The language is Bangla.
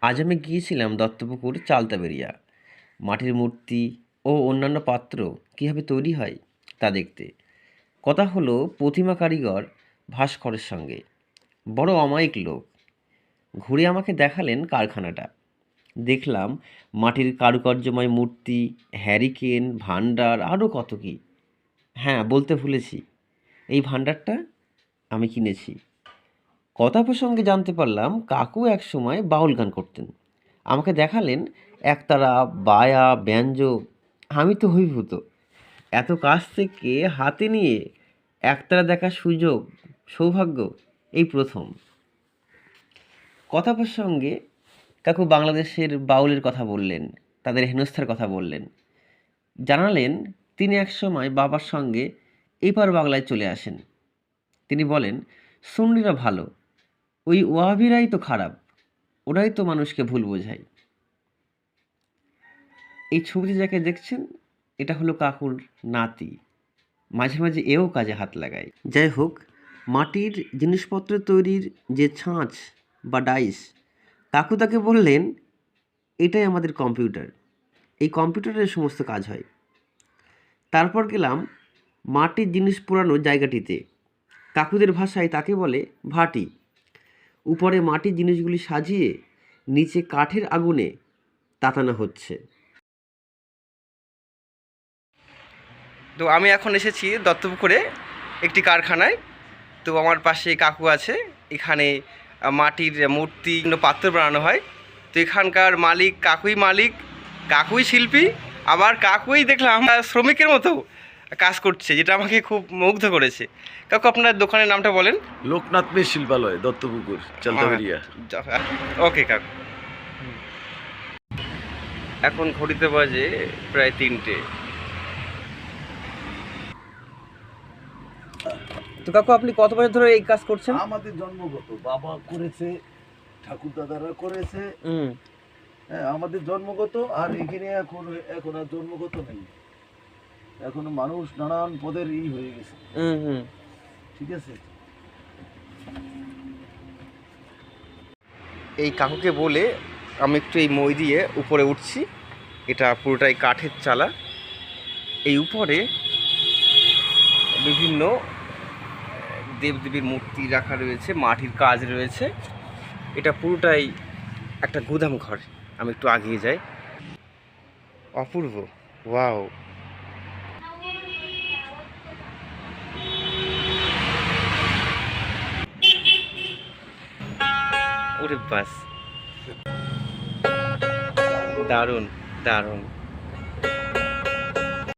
আজ আমি গিয়েছিলাম দত্তপুকুর চালতাবেরিয়া মাটির মূর্তি ও অন্যান্য পাত্র কীভাবে তৈরি হয় তা দেখতে। কথা হলো প্রতিমা কারিগর ভাস্করের সঙ্গে। বড় অমায়িক লোক। ঘুরে আমাকে দেখালেন কারখানাটা। দেখলাম মাটির কারুকার্যময় মূর্তি, হ্যারিকেন, ভাণ্ডার আরও কত কী। হ্যাঁ বলতে ভুলেছি। এই ভাণ্ডারটা আমি কিনেছি। কথা প্রসঙ্গে জানতে পারলাম কাকু এক সময় বাউল গান করতেন। আমাকে দেখালেন একতারা, বায়া, ব্যঞ্জ, আমি তো হইভূত এত কাছ থেকে হাতে নিয়ে একতারা দেখার সুযোগ, সৌভাগ্য, এই প্রথম। কথা প্রসঙ্গে কাকু বাংলাদেশের বাউলের কথা বললেন, তাদের হেনস্থার কথা বললেন। জানালেন তিনি একসময় বাবার সঙ্গে এপার বাংলায় চলে আসেন। তিনি বলেন, সুন্নিরা ভালো ওই ওয়াহাবিরাই তো খারাপ, ওরাই তো মানুষকে ভুল বোঝায়। এই ছবিতে যাকে দেখছেন, এটা হলো কাকুর নাতি। মাঝে মাঝে এও কাজে হাত লাগায়। যাই হোক, মাটির জিনিসপত্র তৈরির যে ছাঁচ বা ডাইস, কাকু তাকে বললেন, এটাই আমাদের কম্পিউটার। এই কম্পিউটারের সমস্ত কাজ হয়। তারপর গেলাম মাটির জিনিস পোড়ানো জায়গাটিতে। কাকুদের ভাষায় তাকে বলে ভাটি। উপরে মাটির জিনিসগুলি সাজিয়ে নিচে কাঠের আগুনে তাতানো হচ্ছে। তো আমি এখন এসেছি দত্তপুকুরে একটি কারখানায়। তো আমার পাশে কাকু আছে। এখানে মাটির মূর্তি পাত্র বানানো হয়। তো এখানকার মালিক কাকুই মালিক, কাকুই শিল্পী, আবার কাকুই দেখলাম শ্রমিকের মতো। কাজ করছে যেটা আমাকে খুব মুগ্ধ করেছে। কাকু আপনার দোকানের নামটা বলেন। লোকনাথ মেশ শিল্পালয় দত্তপুকুর চালতাবেরিয়া ওকে কাকু। এখন ঘড়িতে বাজে প্রায় তিনটে। তো কাকু আপনি কত বছর ধরে এই কাজ করছেন? আমাদের জন্মগত। বাবা করেছে ঠাকুর দাদারা করেছে। হুম। হ্যাঁ আমাদের জন্মগত আর এখানে এখন এখন আর জন্মগত নেই। এখন মানুষ নানান পদের ই হয়ে গেছে। হুম হুম। ঠিক আছে? এই কাকুকে বলে আমি একটু এই মই দিয়ে উপরে উঠছি। এটা পুরোটাই কাঠের চালা। এই উপরে বিভিন্ন দেবদেবীর মূর্তি রাখা রয়েছে মাটির কাজ রয়েছে। এটা পুরোটাই একটা গুদাম ঘর। আমি একটু আগিয়ে যাই। অপূর্ব ওয়াও। ওরে বাস। দারুণ দারুণ।